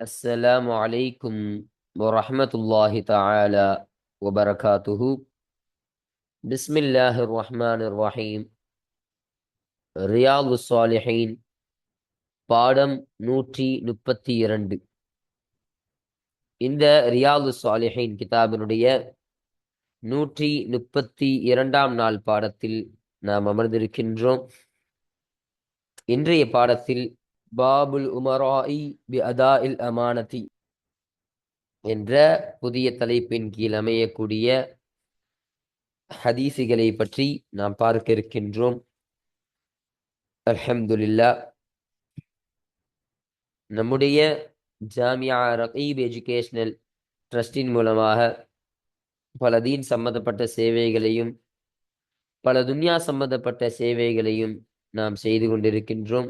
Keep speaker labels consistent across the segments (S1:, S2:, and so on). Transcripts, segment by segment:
S1: السلام عليكم ورحمة الله تعالى وبركاته بسم الله الرحمن الرحيم ரியாது சாலிஹீன் பாடம் நூற்றி முப்பத்தி இரண்டு இந்த ரியாது சாலிஹீன் கிதாபினுடைய நூற்றி முப்பத்தி இரண்டாம் நாள் பாடத்தில் நாம் அமர்ந்திருக்கின்றோம் இன்றைய பாடத்தில் பாபுல் உமராயி பி அதா இல் அமானதி என்ற புதிய தலைப்பின் கீழ் அமையக்கூடிய ஹதீசுகளை பற்றி நாம் பார்க்க இருக்கின்றோம். அல்ஹம்துலில்லா நம்முடைய ஜாமியா ரகீப் எஜுகேஷனல் ட்ரஸ்டின் மூலமாக பல தீன் சம்பந்தப்பட்ட சேவைகளையும் பல துன்யா சம்பந்தப்பட்ட சேவைகளையும் நாம் செய்து கொண்டிருக்கின்றோம்.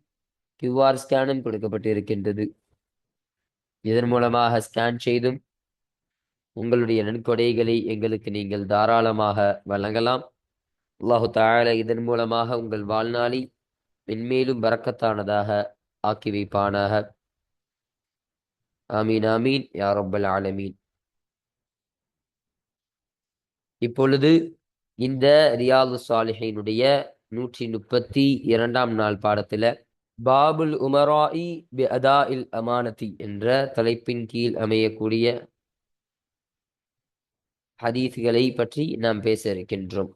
S1: கியூஆர் ஸ்கேனும் கொடுக்கப்பட்டிருக்கின்றது. இதன் மூலமாக ஸ்கேன் செய்தும் உங்களுடைய நன்கொடைகளை எங்களுக்கு நீங்கள் தாராளமாக வழங்கலாம். அல்லாஹு தாயால இதன் மூலமாக உங்கள் வாழ்நாளை மென்மேலும் பறக்கத்தானதாக ஆக்கி வைப்பானாக. ஆமீன் ஆமீன் யார் ரப்பல் ஆலமீன். இப்பொழுது இந்த ரியாது சாலிஹினுடைய நூற்றி முப்பத்தி இரண்டாம் நாள் பாடத்தில் பாபுல் உமராயி பி அதா இல் அமானதி என்ற தலைப்பின் கீழ் அமையக்கூடிய ஹதீஸ்களை பற்றி நாம் பேச இருக்கின்றோம்.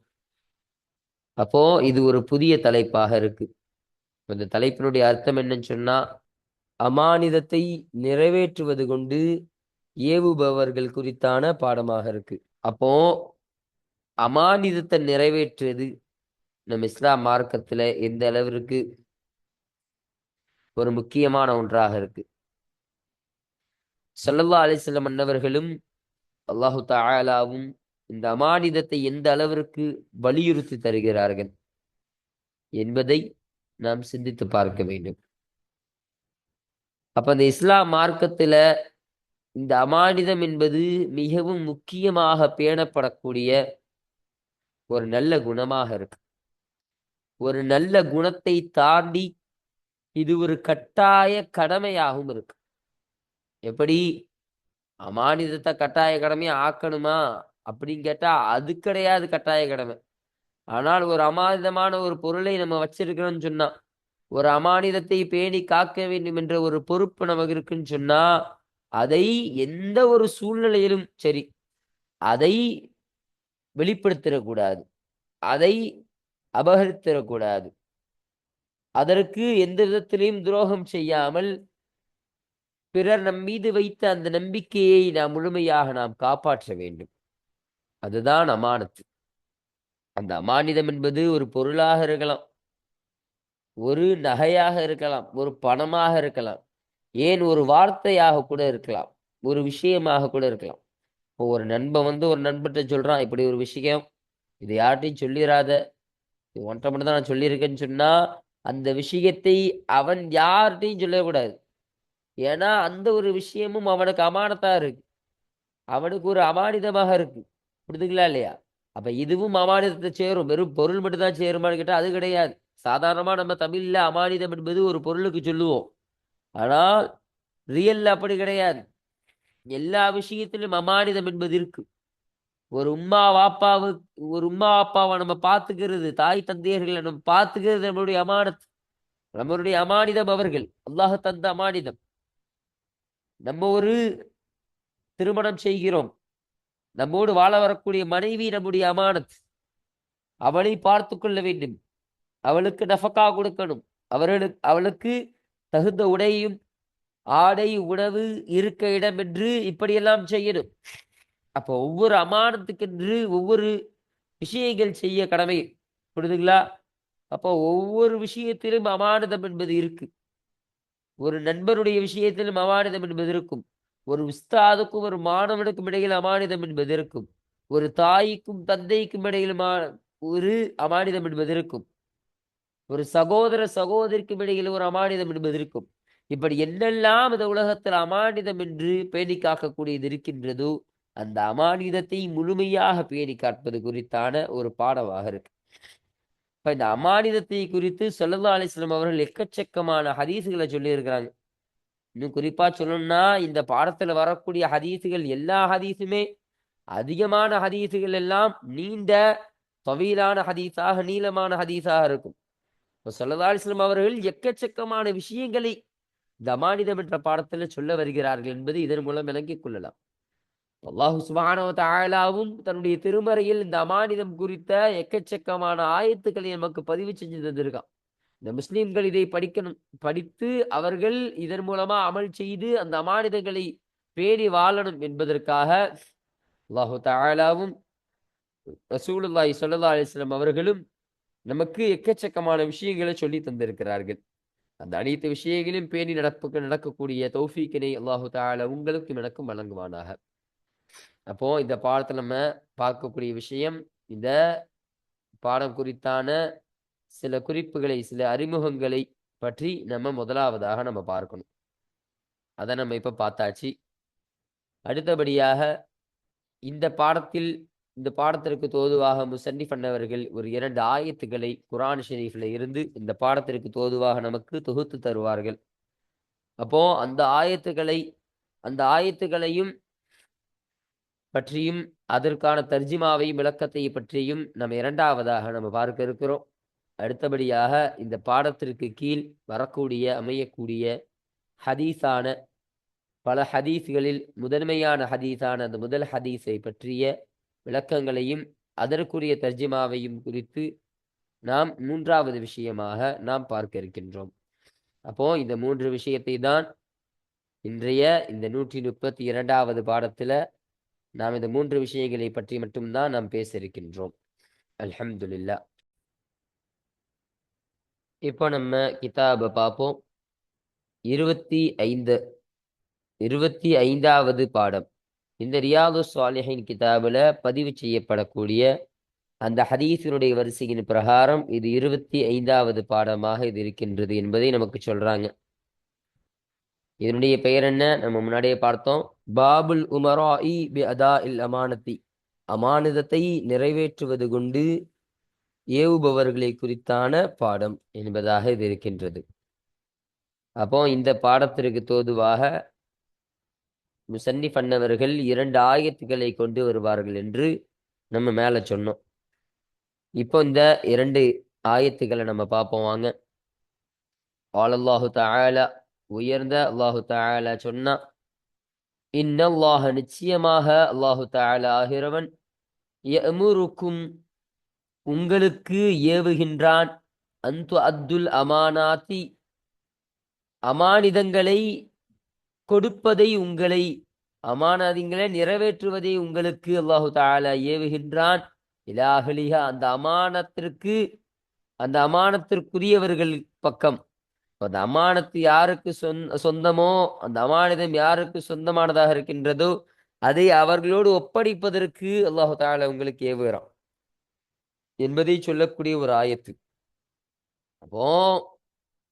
S1: அப்போ இது ஒரு புதிய தலைப்பாக இருக்கு. இந்த தலைப்பினுடைய அர்த்தம் என்னன்னு சொன்னா அமானிதத்தை நிறைவேற்றுவது கொண்டு ஏவுபவர்கள் குறித்தான பாடமாக இருக்கு. அப்போ அமானிதத்தை நிறைவேற்றுவது நம் இஸ்லாம் மார்க்கத்துல எந்த அளவிற்கு ஒரு முக்கியமான ஒன்றாக இருக்கு. சல்லல்லா அலிசல்ல மன்னவர்களும் அல்லாஹு தாலாவும் இந்த அமானிதத்தை எந்த அளவிற்கு வலியுறுத்தி தருகிறார்கள் என்பதை நாம் சிந்தித்து பார்க்க வேண்டும். அப்ப இந்த இஸ்லாம் மார்க்கத்துல இந்த அமானிதம் என்பது மிகவும் முக்கியமாக பேணப்படக்கூடிய ஒரு நல்ல குணமாக இருக்கு. ஒரு நல்ல குணத்தை தாண்டி இது ஒரு கட்டாய கடமையாகவும் இருக்கு. எப்படி? அமானிதத்தை கட்டாய கடமையை ஆக்கணுமா? அப்படின்னு கேட்டா அது கிடையாது கட்டாய கடமை. ஆனால் ஒரு அமானிதமான ஒரு பொருளை நம்ம வச்சிருக்கிறோம்னு சொன்னா ஒரு அமானிதத்தை பேணி காக்க வேண்டும் என்ற ஒரு பொறுப்பு நமக்கு இருக்குன்னு சொன்னா அதை எந்த ஒரு சூழ்நிலையிலும் சரி அதை வெளிப்படுத்திடக்கூடாது. அதை அபகரித்திடக்கூடாது. அதற்கு எந்த விதத்திலையும் துரோகம் செய்யாமல் பிறர் நம் மீது வைத்த அந்த நம்பிக்கையை நாம் முழுமையாக நாம் காப்பாற்ற வேண்டும். அதுதான் அமானத்து. அந்த அமானிதம் என்பது ஒரு பொருளாக இருக்கலாம் ஒரு நகையாக இருக்கலாம் ஒரு பணமாக இருக்கலாம் ஏன் ஒரு வார்த்தையாக கூட இருக்கலாம் ஒரு விஷயமாக கூட இருக்கலாம். இப்போ ஒரு நண்பன் வந்து ஒரு நண்பர்கிட்ட சொல்றான் இப்படி ஒரு விஷயம் இது யார்கிட்டையும் சொல்லிடாத இது ஒன்றை மட்டும் தான் நான் சொல்லியிருக்கேன்னு சொன்னா அந்த விஷயத்தை அவன் யார்கிட்டையும் சொல்லக்கூடாது. ஏன்னா அந்த ஒரு விஷயமும் அவனுக்கு அமானத்தா இருக்கு. அவனுக்கு ஒரு அமானிதமாக இருக்கு. புரிதுங்களா இல்லையா? அப்ப இதுவும் அமானிதத்தை சேரும். வெறும் பொருள் மட்டும் தான் சேருமான்னு கேட்டால் அது கிடையாது. சாதாரணமா நம்ம தமிழ்ல அமானிதம் என்பது ஒரு பொருளுக்கு சொல்லுவோம். ஆனால் ரியல்ல அப்படி கிடையாது. எல்லா விஷயத்திலும் அமானிதம் என்பது இருக்கு. ஒரு உம்மா வாப்பாவு ஒரு உம்மா அப்பாவை நம்ம பார்த்துக்கிறது தாய் தந்தையர்களை நம்ம பார்த்துக்கிறது நம்மளுடைய அமானத் நம்மளுடைய அமானிதம் அவர்கள். அல்லாஹ் தந்த அமானிதம். நம்ம ஒரு திருமணம் செய்கிறோம். நம்மோடு வாழ வரக்கூடிய மனைவி நம்முடைய அமானத். அவளை பார்த்து கொள்ள வேண்டும். அவளுக்கு நஃபக்கா கொடுக்கணும். அவர்களுக்கு அவளுக்கு தகுந்த உடையும் ஆடை உணவு இருக்க இடம் என்று இப்படியெல்லாம் செய்யணும். அப்போ ஒவ்வொரு அமானத்துக்கென்று ஒவ்வொரு விஷயங்கள் செய்ய கடமை. புரியுதுங்களா அப்போ ஒவ்வொரு விஷயத்திலும் அமானதம் என்பது இருக்கு. ஒரு நண்பருடைய விஷயத்திலும் அமானிதம் என்பது இருக்கும். ஒரு உஸ்தாதுக்கும் ஒரு மாணவனுக்கும் இடையில் அமானிதம் என்பது இருக்கும். ஒரு தாய்க்கும் தந்தைக்கும் இடையில் மா- ஒரு அமானிதம் என்பது இருக்கும். ஒரு சகோதர சகோதரிக்கும் இடையில் ஒரு அமானிதம் என்பது இருக்கும். இப்படி என்னெல்லாம் இந்த உலகத்தில் அமானிதம் என்று பேணி காக்கக்கூடியது இருக்கின்றதோ அந்த அமானிதத்தை முழுமையாக பேணி காட்பது குறித்தான ஒரு பாடமாக இருக்கு. இப்ப இந்த அமானிதத்தை குறித்து ஸல்லல்லாஹு அலிஸ்லாம் அவர்கள் எக்கச்சக்கமான ஹதீஸுகளை சொல்லியிருக்கிறாங்க. இன்னும் குறிப்பா சொல்லணும்னா இந்த பாடத்துல வரக்கூடிய ஹதீஸுகள் எல்லா ஹதீஸுமே அதிகமான ஹதீஸுகள் எல்லாம் நீண்ட தொவையிலான ஹதீஸாக நீளமான ஹதீஸாக இருக்கும். இப்போ ஸல்லல்லாஹு அவர்கள் எக்கச்சக்கமான விஷயங்களை இந்த அமானிதம் என்ற பாடத்துல சொல்ல வருகிறார்கள் என்பது இதன் மூலம் விளங்கிக் கொள்ளலாம். அல்லாஹு சுப்ஹானஹு ஆயலாவும் தன்னுடைய திருமறையில் இந்த அமானிதம் குறித்த எக்கச்சக்கமான ஆயத்துக்களை நமக்கு பதிவு செஞ்சு தந்திருக்கான். இந்த முஸ்லீம்கள் இதை படிக்கணும் படித்து அவர்கள் இதன் மூலமா அமல் செய்து அந்த அமானிதங்களை பேணி வாழணும் என்பதற்காக அல்லாஹு தஆலாவும் ரசூலுல்லாஹி சொல்லா அலிஸ்லாம் அவர்களும் நமக்கு எக்கச்சக்கமான விஷயங்களை சொல்லி தந்திருக்கிறார்கள். அந்த அனைத்து விஷயங்களையும் பேணி நடப்புக்கு நடக்கக்கூடிய தௌஃபீக்கினை அல்லாஹு தஆலா உங்களுக்கும் எனக்கும் வழங்குவானாக. அப்போ இந்த பாடத்தில் நம்ம பார்க்கக்கூடிய விஷயம் இந்த பாடம் குறித்தான சில குறிப்புகளை சில அறிமுகங்களை பற்றி நம்ம முதலாவதாக நம்ம பார்க்கணும். அதை நம்ம இப்போ பார்த்தாச்சு. அடுத்தபடியாக இந்த பாடத்தில் இந்த பாடத்திற்கு தோதுவாக முசன்னிஃப் அன்னவர்கள் ஒரு இரண்டு ஆயத்துக்களை குரான் ஷெரீஃப்ல இருந்து இந்த பாடத்திற்கு தோதுவாக நமக்கு தொகுத்து தருவார்கள். அப்போ அந்த ஆயத்துக்களை அந்த ஆயத்துக்களையும் பற்றியும் அதற்கான தர்ஜிமாவையும் விளக்கத்தை பற்றியும் நம்ம இரண்டாவதாக நம்ம பார்க்க இருக்கிறோம். அடுத்தபடியாக இந்த பாடத்திற்கு கீழ் வரக்கூடிய அமையக்கூடிய ஹதீஸான பல ஹதீஸ்களில் முதன்மையான ஹதீஸான அந்த முதல் ஹதீஸை பற்றிய விளக்கங்களையும் அதற்குரிய தர்ஜிமாவையும் குறித்து நாம் மூன்றாவது விஷயமாக நாம் பார்க்க இருக்கின்றோம். அப்போ இந்த மூன்று விஷயத்தை தான் இன்றைய இந்த நூற்றி முப்பத்தி இரண்டாவது பாடத்துல நாம் இந்த மூன்று விஷயங்களை பற்றி மட்டும்தான் நாம் பேச இருக்கின்றோம் அல்ஹம்துலில்லாஹ். இப்போ நம்ம கிதாபை பார்ப்போம். இருபத்தி ஐந்து இருபத்தி ஐந்தாவது பாடம். இந்த ரியாது சாலிஹின் கிதாபில் பதிவு செய்யப்படக்கூடிய அந்த ஹதீஸினுடைய வரிசையின் பிரகாரம் இது இருபத்தி ஐந்தாவது பாடமாக இது இருக்கின்றது என்பதை நமக்கு சொல்றாங்க. இதனுடைய பெயர் என்ன? நம்ம முன்னாடியே பார்த்தோம். பாபுல் உமராஇ பி அதா இல் அமானத்தி. அமானிதத்தை நிறைவேற்றுவது கொண்டு ஏவுபவர்களை குறித்தான பாடம் என்பதாக இது இருக்கின்றது. அப்போ இந்த பாடத்திற்கு தோதுவாக முசன்னி பண்ணவர்கள் இரண்டு ஆயத்துக்களை கொண்டு வருவார்கள் என்று நம்ம மேல சொன்னோம். இப்போ இந்த இரண்டு ஆயத்துக்களை நம்ம பார்ப்போம் வாங்க. அல்லாஹு தஆலா உயர்ந்த அல்லாஹு தஆலா சொன்னா இன்னல்லாஹ நிச்சயமாக அல்லாஹு தஆலா ஆகிறவன். உங்களுக்கு ஏவுகின்றான். அந்து அப்துல் அமானாத்தி. அமானிதங்களை கொடுப்பதை உங்களை அமானதிங்களை நிறைவேற்றுவதை உங்களுக்கு அல்லாஹு தஆலா ஏவுகின்றான். இலாகலிகா அந்த அமானத்திற்கு அந்த அமானத்திற்குரியவர்கள் பக்கம். அந்த அமானத்து யாருக்கு சொந்த சொந்தமோ அந்த அமானிதம் யாருக்கு சொந்தமானதாக இருக்கின்றதோ அதை அவர்களோடு ஒப்படைப்பதற்கு அல்லாஹு தால உங்களுக்கு ஏவுகிறான். என்பதை சொல்லக்கூடிய ஒரு ஆயத்து. அப்போ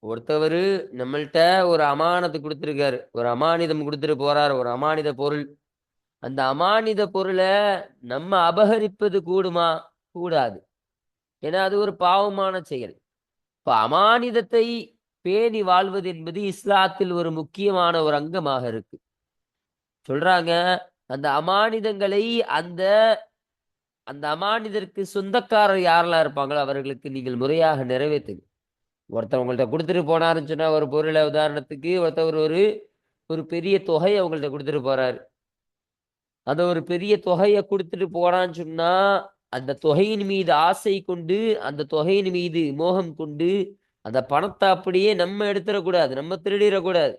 S1: ஒருத்தவர் நம்மள்ட்ட ஒரு அமானத்து கொடுத்துருக்காரு. ஒரு அமானிதம் கொடுத்துட்டு போறாரு. ஒரு அமானித பொருள். அந்த அமானித பொருளை நம்ம அபகரிப்பது கூடுமா? கூடாது. ஏன்னா அது ஒரு பாவமான செயல். இப்ப அமானிதத்தை பேணி வாழ்வது என்பது இஸ்லாத்தில் ஒரு முக்கியமான ஒரு அங்கமாக இருக்கு. சொல்றாங்க அந்த அமானிதங்களை அந்த அந்த அமானிதருக்கு சொந்தக்காரர் யாரெல்லாம் இருப்பாங்களோ அவர்களுக்கு நீங்கள் முறையாக நிறைவேற்றுங்க. ஒருத்தர் உங்கள்ட்ட கொடுத்துட்டு போனாருன்னு சொன்னா ஒரு பொருளை உதாரணத்துக்கு ஒருத்தவர் ஒரு ஒரு பெரிய தொகையை அவங்கள்ட்ட கொடுத்துட்டு போறாரு. அந்த ஒரு பெரிய தொகையை கொடுத்துட்டு போறான்னு சொன்னா அந்த தொகையின் மீது ஆசை கொண்டு அந்த தொகையின் மீது மோகம் கொண்டு அந்த பணத்தை அப்படியே நம்ம எடுத்துடக்கூடாது நம்ம திருடிடக்கூடாது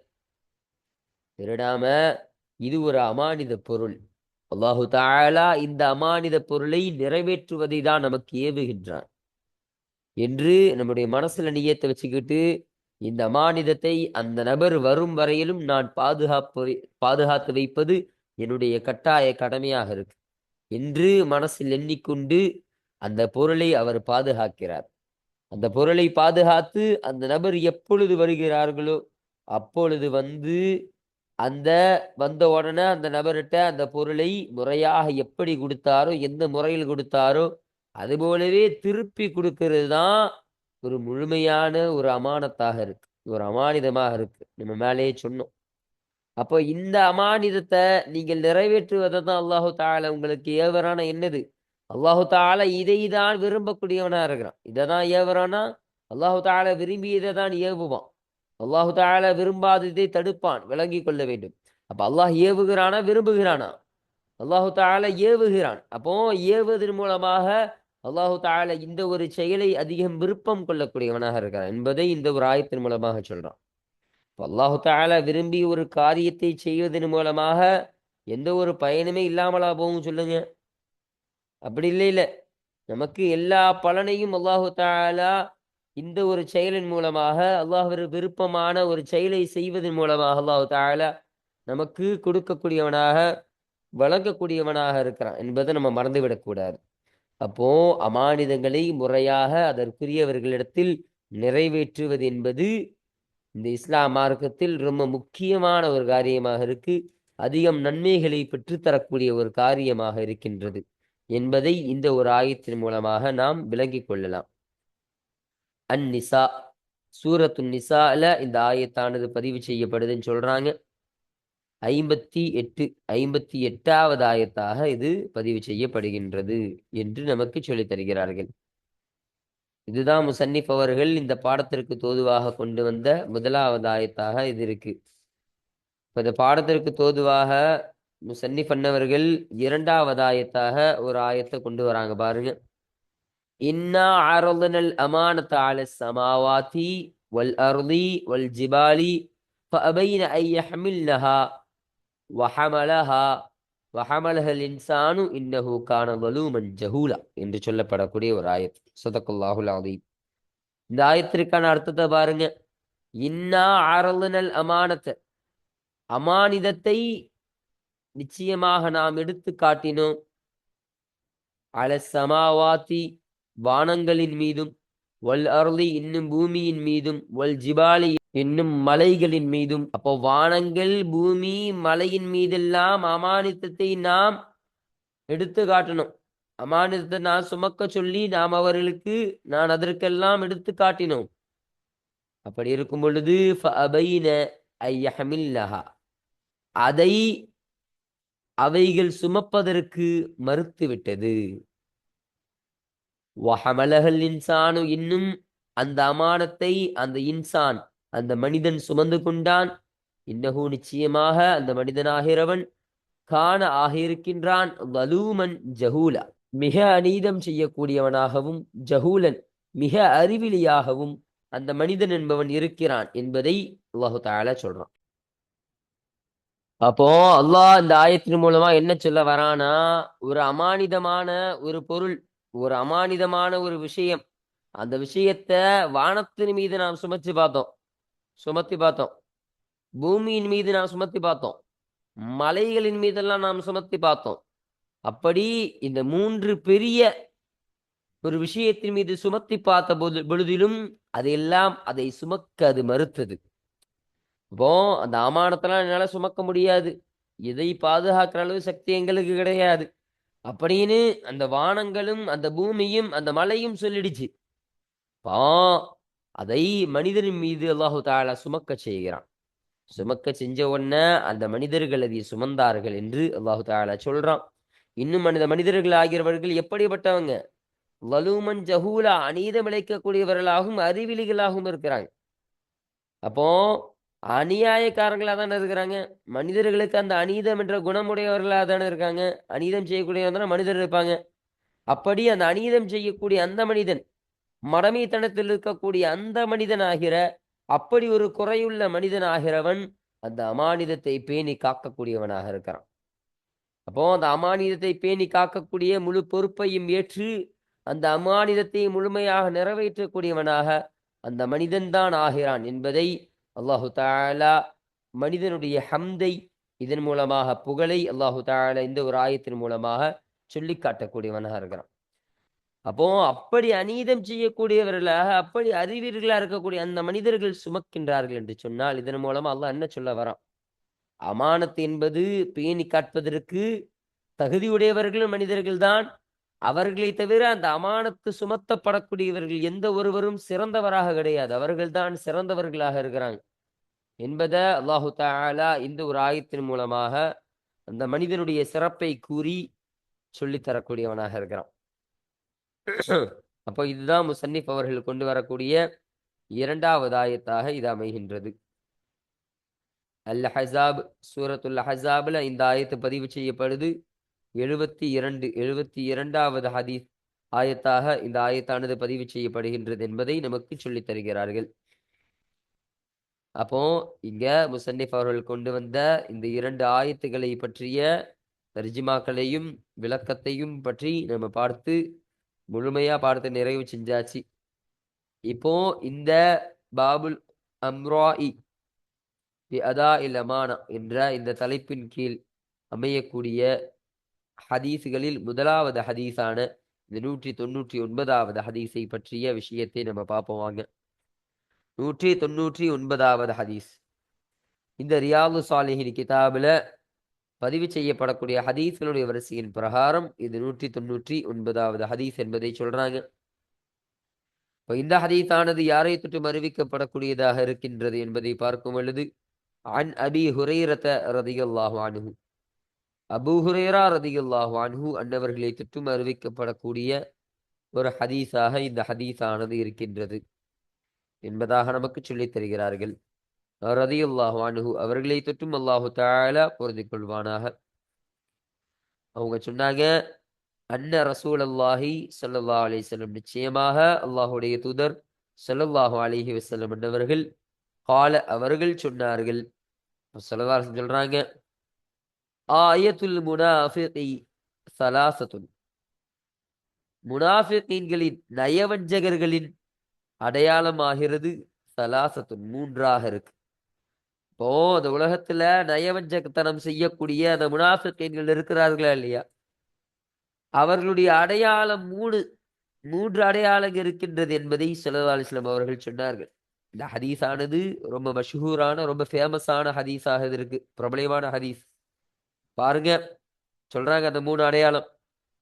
S1: திருடாம இது ஒரு அமானித பொருள். அல்லாஹு தாலா இந்த அமானித பொருளை நிறைவேற்றுவதை தான் நமக்கு ஏவுகின்றான். என்று நம்முடைய மனசுல நியத்தை வச்சுக்கிட்டு இந்த அமானிதத்தை அந்த நபர் வரும் வரையிலும் நான் பாதுகாப்பு பாதுகாத்து வைப்பது என்னுடைய கட்டாய கடமையாக இருக்கு. என்று மனசில் எண்ணிக்கொண்டு அந்த பொருளை அவர் பாதுகாக்கிறார். அந்த பொருளை பாதுகாத்து அந்த நபர் எப்பொழுது வருகிறார்களோ அப்பொழுது வந்து அந்த வந்த உடனே அந்த நபர்கிட்ட அந்த பொருளை முறையாக எப்படி கொடுத்தாரோ எந்த முறையில் கொடுத்தாரோ அதுபோலவே திருப்பி கொடுக்கறது தான் ஒரு முழுமையான ஒரு அமானத்தாக இருக்கு. ஒரு அமானிதமாக இருக்கு. நம்ம மேலேயே சொன்னோம். அப்போ இந்த அமானிதத்தை நீங்கள் நிறைவேற்றுவதை தான் அல்லாஹு தாலா உங்களுக்கு ஏவரான என்னது? அல்லாஹு தால இதை தான் விரும்பக்கூடியவனா இருக்கிறான். இதை தான் ஏவரானா அல்லாஹு தால விரும்பியதை தான் ஏவுவான். அல்லாஹு தாலா விரும்பாததை தடுப்பான் விளங்கி கொள்ள வேண்டும். அப்ப அல்லாஹ் ஏவுகிறானா விரும்புகிறானா? அல்லாஹு தால ஏவுகிறான். அப்போ ஏவுவதன் மூலமாக அல்லாஹு தால இந்த ஒரு செயலை அதிகம் விருப்பம் கொள்ளக்கூடியவனாக இருக்கிறான் என்பதை இந்த ஒரு ஆயத்தின் மூலமாக சொல்றான். அல்லாஹு தால விரும்பி ஒரு காரியத்தை செய்வதன் மூலமாக எந்த ஒரு பயனுமே இல்லாமலா போகும் சொல்லுங்க. அப்படி இல்லை இல்லை. நமக்கு எல்லா பலனையும் அல்லாஹு தாலா இந்த ஒரு செயலின் மூலமாக அல்லாஹ் விருப்பமான ஒரு செயலை செய்வதன் மூலமாக அல்லாஹு தாலா நமக்கு கொடுக்கக்கூடியவனாக வழங்கக்கூடியவனாக இருக்கிறான் என்பதை நம்ம மறந்துவிடக்கூடாது அப்போ அமானிதங்களை முறையாக அதற்குரியவர்களிடத்தில் நிறைவேற்றுவது என்பது இந்த இஸ்லாம் மார்க்கத்தில் ரொம்ப முக்கியமான ஒரு காரியமாக இருக்கு. அதிகம் நன்மைகளை பெற்றுத்தரக்கூடிய ஒரு காரியமாக இருக்கின்றது. என்பதை இந்த ஒரு ஆயத்தின் மூலமாக நாம் விளங்கிக் கொள்ளலாம். அன் நிசா சூரத்து நிசால இந்த ஆயத்தானது பதிவு செய்யப்படுதுன்னு சொல்றாங்க. ஐம்பத்தி எட்டு ஐம்பத்தி எட்டாவது ஆயத்தாக இது பதிவு செய்யப்படுகின்றது என்று நமக்கு சொல்லித் தருகிறார்கள். இதுதான் முசன்னிப் அவர்கள் இந்த பாடத்திற்கு தோதுவாக கொண்டு வந்த முதலாவது ஆயத்தாக இது இருக்கு. இப்போ இந்த பாடத்திற்கு தோதுவாக முசன்னிப் அன்னவர்கள் இரண்டாவது ஆயத்தாக ஒரு ஆயத்தை கொண்டு வராங்க பாருங்க இன்னா அரதனல் அமானத அல சமாவாதி வல் அர்தி வல் ஜிபாலி فأبين أن يحملنها وحملها وحملها الإنسان إنه كان ظلوما جهولا என்று சொல்லப்படக்கூடிய ஒரு ஆயத் சதகுல்லாஹுல் அதீம் இந்த ஆயத்திற்கான அர்த்தத்தை பாருங்க இன்னா அரலனல் அமானத்தை அமானிதத்தை நிச்சயமாக நாம் எடுத்து காட்டினோம். அல சமாவாத்தி வானங்களின் மீதும் வல் அருளி இன்னும் பூமியின் மீதும் வல் ஜிபாலி இன்னும் மலைகளின் மீதும். அப்போ வானங்கள் பூமி மலையின் மீதெல்லாம் அமானித்தத்தை நாம் எடுத்து காட்டணும். அமானிதத்தை நான் சுமக்க சொல்லி நாம் அவர்களுக்கு நான் அதற்கெல்லாம் எடுத்து காட்டினோம். அப்படி இருக்கும் பொழுது அதை அவைகள் சுமப்பதற்கு மறுத்துவிட்டது. வஹமலகல் இன்சானு இன்னும் அந்த அமானத்தை அந்த இன்சான் அந்த மனிதன் சுமந்து கொண்டான். இன்னகு நிச்சயமாக அந்த மனிதனாகிறவன் காண ஆகியிருக்கின்றான். வலூமன் ஜஹூலா. மிக அநீதம் செய்யக்கூடியவனாகவும் ஜஹூலன் மிக அறிவிலியாகவும் அந்த மனிதன் என்பவன் இருக்கிறான் என்பதை அல்லாஹு தாலா சொல்றான். அப்போ அல்லாஹ் இந்த ஆயத்தின் மூலமா என்ன சொல்ல வரானா ஒரு அமானிதமான ஒரு பொருள் ஒரு அமானிதமான ஒரு விஷயம் அந்த விஷயத்த வானத்தின் மீது நாம் சுமத்தி பார்த்தோம். சுமத்தி பார்த்தோம். பூமியின் மீது நாம் சுமத்தி பார்த்தோம். மலைகளின் மீதெல்லாம் நாம் சுமத்தி பார்த்தோம். அப்படி இந்த மூன்று பெரிய ஒரு விஷயத்தின் மீது சுமத்தி பார்த்த பொழுதிலும் அதையெல்லாம் அதை சுமக்க அது மறுத்தது. இப்போ அந்த அவமானத்தெல்லாம் என்னால் சுமக்க முடியாது. இதை பாதுகாக்கிற அளவு சக்தி எங்களுக்கு கிடையாது. அப்படின்னு அந்த வானங்களும் அந்த பூமியும் அந்த மலையும் சொல்லிடுச்சு. பா அதை மனிதரின் மீது அல்லாஹு தாலா சுமக்க செய்கிறான். சுமக்க செஞ்ச உடனே அந்த மனிதர்கள் அதை சுமந்தார்கள் என்று அல்லாஹு தாலா சொல்றான். இன்னும் அந்த மனிதர்கள் ஆகியவர்கள் எப்படிப்பட்டவங்க? வலுமன் ஜஹூலா அநீதம் இழைக்கக்கூடியவர்களாகவும் அறிவிலிகளாகவும் இருக்கிறாங்க. அப்போ அநியாயக்காரங்களாக தானே இருக்கிறாங்க. மனிதர்களுக்கு அந்த அநீதம் என்ற குணமுடையவர்களாக தானே இருக்காங்க. அநீதம் செய்யக்கூடியவங்க தானே மனிதர் இருப்பாங்க. அப்படி அந்த அநீதம் செய்யக்கூடிய அந்த மனிதன் மடமைத்தனத்தில் இருக்கக்கூடிய அந்த மனிதன் ஆகிற அப்படி ஒரு குறையுள்ள மனிதன் ஆகிறவன் அந்த அமானிதத்தை பேணி காக்கக்கூடியவனாக இருக்கிறான். அப்போ அந்த அமானிதத்தை பேணி காக்கக்கூடிய முழு பொறுப்பையும் ஏற்று அந்த அமானிதத்தை முழுமையாக நிறைவேற்றக்கூடியவனாக அந்த மனிதன்தான் ஆகிறான் என்பதை அல்லாஹு தாலா மனிதனுடைய ஹம்தை இதன் மூலமாக புகழை அல்லாஹு தாலா இந்த ஒரு ஆயத்தின் மூலமாக சொல்லி காட்டக்கூடியவனாக இருக்கிறான். அப்போ அப்படி அநீதம் செய்யக்கூடியவர்களாக அப்படி அறிவீர்களாக இருக்கக்கூடிய அந்த மனிதர்கள் சுமக்கின்றார்கள் என்று சொன்னால் இதன் மூலமா அல்லாஹ் என்ன சொல்ல வரான்? அமானத் என்பது பேணி காட்பதற்கு தகுதியுடையவர்களும் மனிதர்கள்தான் அவர்களை தவிர அந்த அமானத்து சுமத்தப்படக்கூடியவர்கள் எந்த ஒருவரும் சிறந்தவராக கிடையாது. அவர்கள்தான் சிறந்தவர்களாக இருக்கிறாங்க. என்பதை அல்லாஹு தாலா இந்த ஒரு ஆயத்தின் மூலமாக அந்த மனிதனுடைய சிறப்பை கூறி சொல்லித் தரக்கூடியவனாக இருக்கிறான். அப்போ இதுதான் முசன்னிப் அவர்கள் கொண்டு வரக்கூடிய இரண்டாவது ஆயத்தாக இது அமைகின்றது. அல் ஹசாப் சூரத்துல் ஹசாப்ல இந்த ஆயத்து பதிவு செய்யப்படுது. எழுபத்தி இரண்டு எழுபத்தி இரண்டாவது ஹதீஸ் ஆயத்தாக இந்த ஆயத்தானது பதிவு செய்யப்படுகின்றது என்பதை நமக்கு சொல்லித் தருகிறார்கள். அப்போ இங்க முசன்னிஃப் அவர்கள் கொண்டு வந்த இந்த இரண்டு ஆயத்துக்களை பற்றிய தர்ஜிமாக்களையும் விளக்கத்தையும் பற்றி நம்ம பார்த்து முழுமையா பார்த்து நிறைவு செஞ்சாச்சு. இப்போ இந்த பாபுல் அம்ராஇ அதா இல் அமானா என்ற இந்த தலைப்பின் கீழ் அமையக்கூடிய ஹதீஸுகளில் முதலாவது ஹதீஸான இந்த நூற்றி தொண்ணூற்றி ஒன்பதாவது ஹதீஸை பற்றிய விஷயத்தை நம்ம பார்ப்போம் வாங்க. நூற்றி தொண்ணூற்றி ஒன்பதாவது ஹதீஸ். இந்த ரியாது சாலிஹின் கிதாபில் பதிவு செய்யப்படக்கூடிய ஹதீஸ்களுடைய வரிசையின் பிரகாரம் இது நூற்றி தொண்ணூற்றி ஒன்பதாவது ஹதீஸ் என்பதை சொல்றாங்க. இப்போ இந்த ஹதீஸானது யாரை தொற்றும் அறிவிக்கப்படக்கூடியதாக இருக்கின்றது என்பதை பார்க்கும் பொழுது அன் அபி ஹுரைரத ரதியல்லாஹு அன்ஹு. அபூ அபூஹுரேரா ரதியல்லாஹு அன்ஹு அன்னவர்களை தொட்டும் அறிவிக்கப்படக்கூடிய ஒரு ஹதீஸாக இந்த ஹதீஸானது இருக்கின்றது. என்பதாக நமக்கு சொல்லித் தருகிறார்கள். ரதியுல்லாஹு அன்ஹு அவர்களை தொட்டும் அல்லாஹு தாலா பொருந்தி கொள்வானாக. அவங்க சொன்னாங்க அன்ன ரசூல் அல்லாஹி சல்லா அலிஸ்லம் நிச்சயமாக அல்லாஹுடைய தூதர் சல்லல்லாஹு அலிஹி வசல்லம் என்பவர்கள் கால அவர்கள் சொன்னார்கள். சல்லல்லாஹு சொல்றாங்க ஆயத்துல் முனாஃபிகி சலாசத்துன். முனாஃபிகீன்களின் நயவஞ்சகர்களின் அடையாளமாகிறது சலாசத்துன் மூன்றாக இருக்கு. இப்போ அந்த உலகத்துல நயவஞ்சகத்தனம் செய்யக்கூடிய அந்த முனாஃபிகீன்கள் இருக்கிறார்களா இல்லையா? அவர்களுடைய அடையாளம் மூணு மூன்று அடையாளம் இருக்கின்றது என்பதை சல்லா அலிஸ்லாம் அவர்கள் சொன்னார்கள். இந்த ஹதீஸானது ரொம்ப மஷூரான ரொம்ப ஃபேமஸான ஹதீஸாக இருக்கு பிரபலமான ஹதீஸ். பாருங்க. சொல்றாங்க அந்த மூணு அடையாளம்.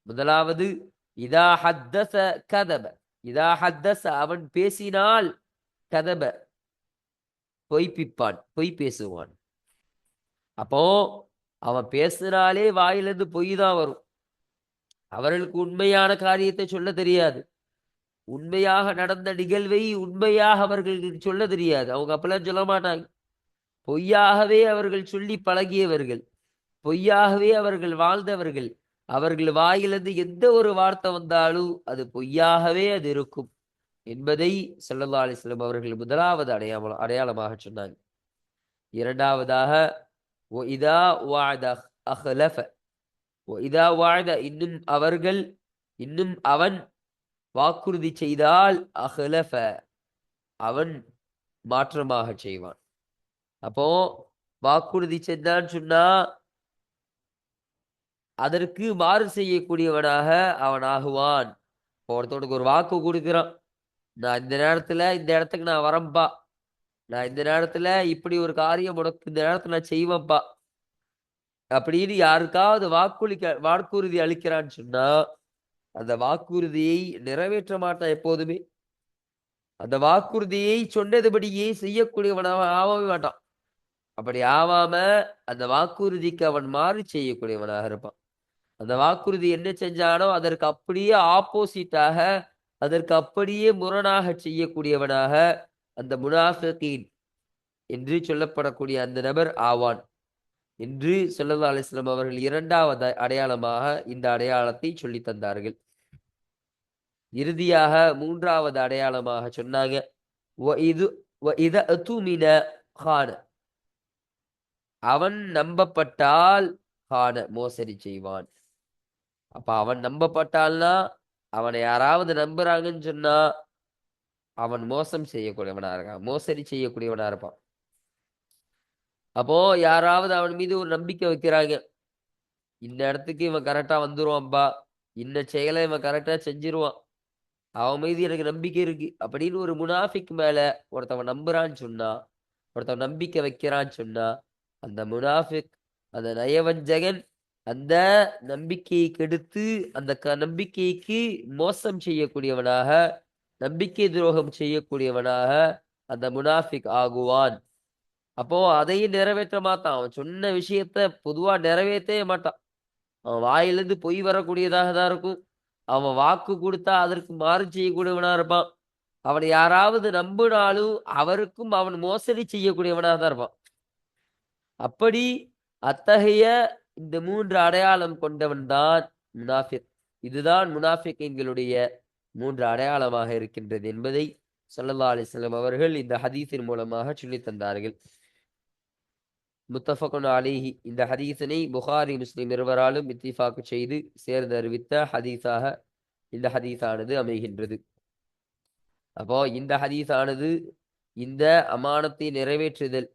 S1: முதலாவது இதா ஹத்தச கதப. இதா ஹத்தச அவன் பேசினால் கதப. பொய்ப்பிப்பான் பொய் பேசுவான். அப்போ அவன் பேசினாலே வாயிலிருந்து பொய் தான் வரும். அவர்களுக்கு உண்மையான காரியத்தை சொல்ல தெரியாது. உண்மையாக நடந்த நிகழ்வை உண்மையாக அவர்களுக்கு சொல்ல தெரியாது. அவங்க அப்பெல்லாம் சொல்ல மாட்டாங்க. பொய்யாகவே அவர்கள் சொல்லி பழகியவர்கள். பொய்யாகவே அவர்கள் வாழ்ந்தவர்கள். அவர்கள் வாயிலிருந்து எந்த ஒரு வார்த்தை வந்தாலும் அது பொய்யாகவே அது இருக்கும். என்பதை செல்லல்லா அலிஸ்லம் அவர்கள் முதலாவது அடையாளம் அடையாளமாக சொன்னாங்க. இரண்டாவதாக ஒ இதா வாத அஹ்லஃப ஒ இதா வாத இன்னும் அவர்கள் இன்னும் அவன் வாக்குறுதி செய்தால் அஹ்லஃப அவன் மாற்றமாக செய்வான். அப்போ வாக்குறுதி செஞ்சான்னு சொன்னா அதற்கு மாறு செய்யக்கூடியவனாக அவன் ஆகுவான் ஒருத்தவனுக்கு ஒரு வாக்கு கொடுக்குறான் நான் இந்த நேரத்துல இந்த இடத்துக்கு நான் வரேன்ப்பா நான் இந்த நேரத்துல இப்படி ஒரு காரியம் உனக்கு இந்த நேரத்துல நான் செய்வேன்ப்பா அப்படின்னு யாருக்காவது வாக்குறுதி வாக்குறுதி அளிக்கிறான்னு சொன்னா அந்த வாக்குறுதியை நிறைவேற்ற மாட்டான் எப்போதுமே. அந்த வாக்குறுதியை சொன்னதுபடியே செய்யக்கூடியவனாக ஆகவே மாட்டான். அப்படி ஆவாம அந்த வாக்குறுதிக்கு அவன் மாறி செய்யக்கூடியவனாக இருப்பான். அந்த வாக்குறுதி என்ன செஞ்சானோ அதற்கு அப்படியே ஆப்போசிட்டாக அதற்கு அப்படியே முரணாக செய்யக்கூடியவனாக அந்த முனாஃபிகீன் என்று சொல்லப்படக்கூடிய அந்த நபர் ஆவான். என்று சொல்லல்லா அலிஸ்லாம் அவர்கள் இரண்டாவது அடையாளமாக இந்த அடையாளத்தை சொல்லி தந்தார்கள். இறுதியாக மூன்றாவது அடையாளமாக சொன்னாங்க. இது அவன் நம்பப்பட்டால் காண மோசடி செய்வான். அப்ப அவன் நம்பப்பட்டால்னா அவனை யாராவது நம்புறாங்கன்னு சொன்னா அவன் மோசம் செய்யக்கூடியவனா இருக்கான். மோசடி செய்யக்கூடியவனா இருப்பான். அப்போ யாராவது அவன் மீது ஒரு நம்பிக்கை வைக்கிறாங்க. இந்த இடத்துக்கு இவன் கரெக்டா வந்துருவான்பா. இந்த செயலை இவன் கரெக்டா செஞ்சிருவான். அவன் மீது எனக்கு நம்பிக்கை இருக்கு. அப்படின்னு ஒரு முனாஃபிக் மேல ஒருத்தவன் நம்புறான்னு சொன்னா ஒருத்தவன் நம்பிக்கை வைக்கிறான்னு சொன்னா அந்த முனாஃபிக் அந்த நயவஞ்சகன் அந்த நம்பிக்கையை கெடுத்து அந்த க நம்பிக்கைக்கு மோசம் செய்யக்கூடியவனாக நம்பிக்கை துரோகம் செய்யக்கூடியவனாக அந்த முனாஃபிக் ஆகுவான். அப்போ அதையும் நிறைவேற்ற மாட்டான். அவன் சொன்ன விஷயத்த பொதுவா நிறைவேற்றவே மாட்டான். அவன் வாயிலிருந்து பொய் வரக்கூடியதாக தான் இருக்கும். அவன் வாக்கு கொடுத்தா அதற்கு மாறு செய்யக்கூடியவனா இருப்பான். அவனை யாராவது நம்பினாலும் அவருக்கும் அவன் மோசடி செய்யக்கூடியவனாக தான் இருப்பான். அப்படி அத்தகைய இந்த மூன்று அடையாளம் கொண்டவன் தான் முனாஃபிக். இதுதான் முனாஃபிக்கின்களுடைய மூன்று அடையாளமாக இருக்கின்றது என்பதை ஸல்லல்லாஹு அலிஸ்லாம் அவர்கள் இந்த ஹதீஸின் மூலமாக சொல்லித் தந்தார்கள். முத்தஃபகுன் அலிஹி. இந்த ஹதீஸினை புகாரி முஸ்லிம் இருவராலும் இத்திஃபாக்கு செய்து சேர்ந்து அறிவித்த ஹதீஸாக இந்த ஹதீஸானது அமைகின்றது. அப்போ இந்த ஹதீஸானது இந்த அமானத்தை நிறைவேற்றுதல்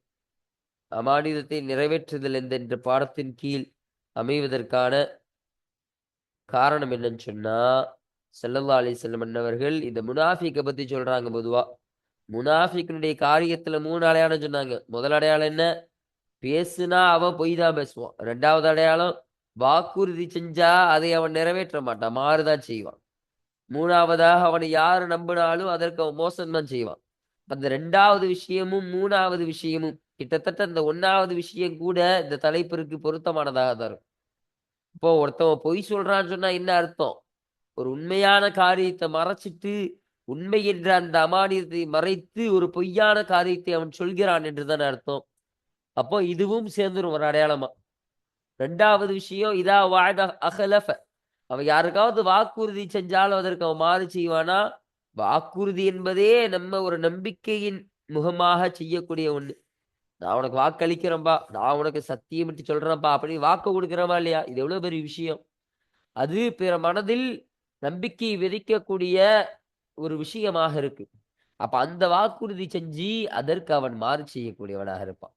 S1: அமானிதத்தை நிறைவேற்றுதல் என்ற பாடத்தின் கீழ் அமைவதற்கான காரணம் என்னன்னு சொன்னா செல்லல்லா அலி வஸல்லம் இந்த முனாஃபிக்கை பத்தி சொல்றாங்க பொதுவா. முனாஃபிக்கினுடைய காரியத்துல மூணு அடையாளம் சொன்னாங்க. முதல் அடையாளம் என்ன? பேசுனா அவன் பொய் தான் பேசுவான். ரெண்டாவது அடையாளம் வாக்குறுதி செஞ்சா அதை அவன் நிறைவேற்ற மாட்டான் மாறுதான் செய்வான். மூணாவதாக அவனை யார் நம்பினாலும் அதற்கு அவன் மோசம் தான் செய்வான். அந்த ரெண்டாவது விஷயமும் மூணாவது விஷயமும் கிட்டத்தட்ட இந்த ஒன்னாவது விஷயம் கூட இந்த தலைப்பிற்கு பொருத்தமானதாக தான் இருக்கும். இப்போ ஒருத்தவன் பொய் சொல்றான்னு சொன்னா என்ன அர்த்தம்? ஒரு உண்மையான காரியத்தை மறைச்சிட்டு உண்மை என்ற அந்த அமானியத்தை மறைத்து ஒரு பொய்யான காரியத்தை அவன் சொல்கிறான் என்றுதான் அர்த்தம்? அப்போ இதுவும் சேர்ந்துரும் ஒரு அடையாளமா? ரெண்டாவது விஷயம் இதா வாய்த அகலஃப அவன் யாருக்காவது வாக்குறுதி செஞ்சாலும் அதற்கு அவன் மாறு செய்வானா? வாக்குறுதி என்பதே நம்ம ஒரு நம்பிக்கையின் முகமாக செய்யக்கூடிய ஒன்று நான் உனக்கு வாக்களிக்கிறேன்பா நான் உனக்கு சத்தியம் விட்டு சொல்கிறேன்ப்பா அப்படி வாக்கு கொடுக்குறமா இல்லையா? இது எவ்வளவு பெரிய விஷயம். அது பிற மனதில் நம்பிக்கை விதைக்கக்கூடிய ஒரு விஷயமாக இருக்கு. அப்ப அந்த வாக்குறுதி செஞ்சு அதற்கு அவன் மாறு செய்யக்கூடியவனாக இருப்பான்.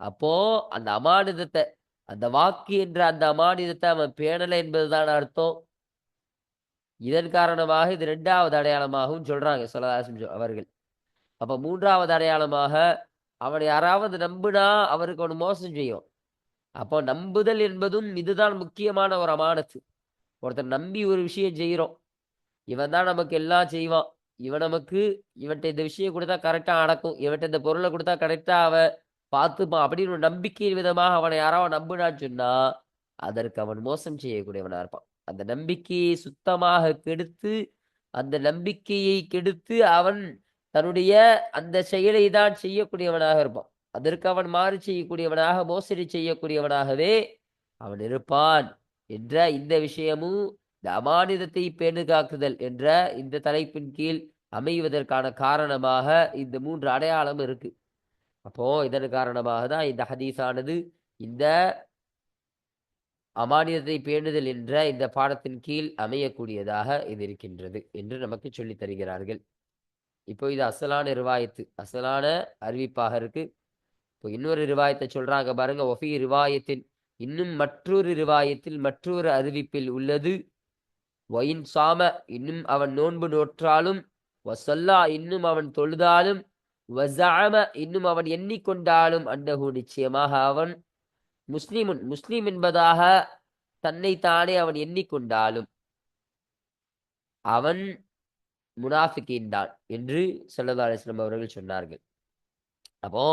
S1: அப்போ அந்த அமானிதத்தை அந்த வாக்கு என்ற அந்த அமானிதத்தை அவன் பேணலை என்பதுதான் அர்த்தம். இதன் காரணமாக இது ரெண்டாவது அடையாளமாகவும் சொல்றாங்க சொல்லதாசம் அவர்கள். அப்ப மூன்றாவது அடையாளமாக அவனை யாராவது நம்புனா அவருக்கு அவன் மோசம் செய்யும். அப்போ நம்புதல் என்பதும் இதுதான் முக்கியமான ஒரு அமானத்து. ஒருத்தர் நம்பி ஒரு விஷயம் செய்கிறோம் இவன் தான் நமக்கு எல்லாம் செய்வான். இவன் நமக்கு இவன்கிட்ட இந்த விஷயம் கொடுத்தா கரெக்டாக நடக்கும். இவன்கிட்ட இந்த பொருளை கொடுத்தா கரெக்டாக அவன் பார்த்துப்பான். அப்படின்னு ஒரு நம்பிக்கையின் விதமாக அவனை யாராவது நம்பினான்னு சொன்னா அதற்கு அவன் மோசம் செய்யக்கூடியவனாக இருப்பான். அந்த நம்பிக்கையை சுத்தமாக கெடுத்து அந்த நம்பிக்கையை கெடுத்து அவன் தன்னுடைய அந்த செயலை தான் செய்யக்கூடியவனாக இருப்பான். அதற்கு அவன் மாறு செய்யக்கூடியவனாக மோசடி செய்யக்கூடியவனாகவே அவன் இருப்பான் என்ற இந்த விஷயமும் இந்த அமானிதத்தை பேணுகாக்குதல் என்ற இந்த தலைப்பின் கீழ் அமைவதற்கான காரணமாக இந்த மூன்று அடையாளம் இருக்கு. அப்போ இதன் காரணமாக தான் இந்த ஹதீஸானது இந்த அமானியத்தை பேணுதல் என்ற இந்த பாடத்தின் கீழ் அமையக்கூடியதாக இது இருக்கின்றது என்று நமக்கு சொல்லித் தருகிறார்கள். இப்போ இது அசலான ரிவாயத்து. அசலான அறிவிப்பாக இருக்கு. இப்போ இன்னொரு ரிவாயத்தை சொல்றாங்க பாருங்க. ஒஃபி ரிவாயத்தில் இன்னும் மற்றொரு ரிவாயத்தில் மற்றொரு அறிவிப்பில் உள்ளது. ஒயின் சாம இன்னும் அவன் நோன்பு நோற்றாலும் வசல்லா இன்னும் அவன் தொழுதாலும் வசாம இன்னும் அவன் எண்ணிக்கொண்டாலும் அன்னஹு நிச்சயமாக அவன் முஸ்லிமுன். முஸ்லிம் என்பதாக தன்னைத்தானே அவன் எண்ணிக்கொண்டாலும். அவன் முனாஃபிகின் தான் என்று செல்லதா அலிஸ்லம் அவர்கள் சொன்னார்கள். அப்போ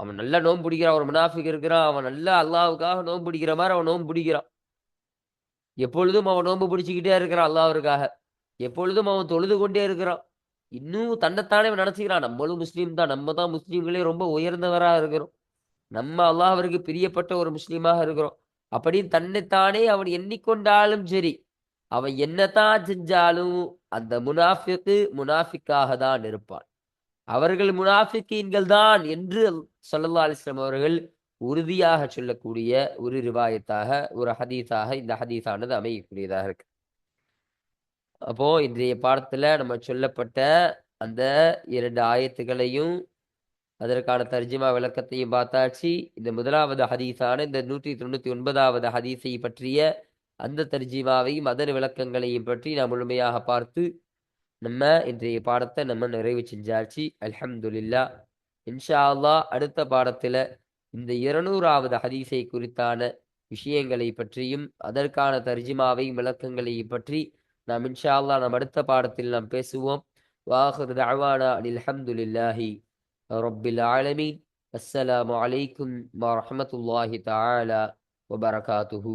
S1: அவன் நல்லா நோன்பு பிடிக்கிறான் ஒரு முனாஃபிக் இருக்கிறான் அவன் நல்லா அல்லாவுக்காக நோன்பு பிடிக்கிற மாதிரி அவன் நோன்பு பிடிக்கிறான். எப்பொழுதும் அவன் நோன்பு பிடிச்சிக்கிட்டே இருக்கிறான் அல்லாவிற்காக எப்பொழுதும் அவன் தொழுது கொண்டே இருக்கிறான். இன்னும் தன்னைத்தானே அவன் நினச்சிக்கிறான். நம்மளும் முஸ்லீம் தான் நம்ம தான் முஸ்லீம்களே ரொம்ப உயர்ந்தவராக இருக்கிறோம். நம்ம அல்லாஹ் அவருக்கு பிரியப்பட்ட ஒரு முஸ்லீமாக இருக்கிறோம். அப்படின்னு தன்னைத்தானே அவன் எண்ணிக்கொண்டாலும் சரி அவன் என்னதான் செஞ்சாலும் அந்த முனாஃபிக்கு முனாஃபிக்காக தான் இருப்பான். அவர்கள் முனாஃபிக்கீன்கள் தான் என்று சல்லா அலிஸ்லாம் அவர்கள் உறுதியாக சொல்லக்கூடிய ஒரு ரிவாயத்தாக ஒரு ஹதீஸாக இந்த ஹதீஸானது அமையக்கூடியதாக இருக்கு. அப்போ இன்றைய பாடத்துல நம்ம சொல்லப்பட்ட அந்த இரண்டு ஆயத்துகளையும் அதற்கான தர்ஜிமா விளக்கத்தையும் பார்த்தாச்சு. இந்த முதலாவது ஹதீஸான இந்த நூற்றி தொண்ணூத்தி ஒன்பதாவது ஹதீஸை பற்றிய அந்த தர்ஜீமாவையும் அதன் விளக்கங்களையும் பற்றி நாம் முழுமையாக பார்த்து நம்ம இன்றைய பாடத்தை நம்ம நிறைவு செஞ்சாச்சு. அல்ஹம்துல்லா இன்ஷா அல்லாஹ் அடுத்த பாடத்துல இந்த இருநூறாவது ஹதீஸை குறித்தான விஷயங்களை பற்றியும் அதற்கான தர்ஜிமாவையும் விளக்கங்களையும் பற்றி நாம் இன்ஷா அல்லாஹ் நாம் அடுத்த பாடத்தில் நாம் பேசுவோம். வாஹர் தஅவானா அனில் ரப்பில் ஆலமீன். அஸ்ஸலாமு வலைக்கும் வரமத்துல்லாஹி தாலா வபரகாத்துஹூ.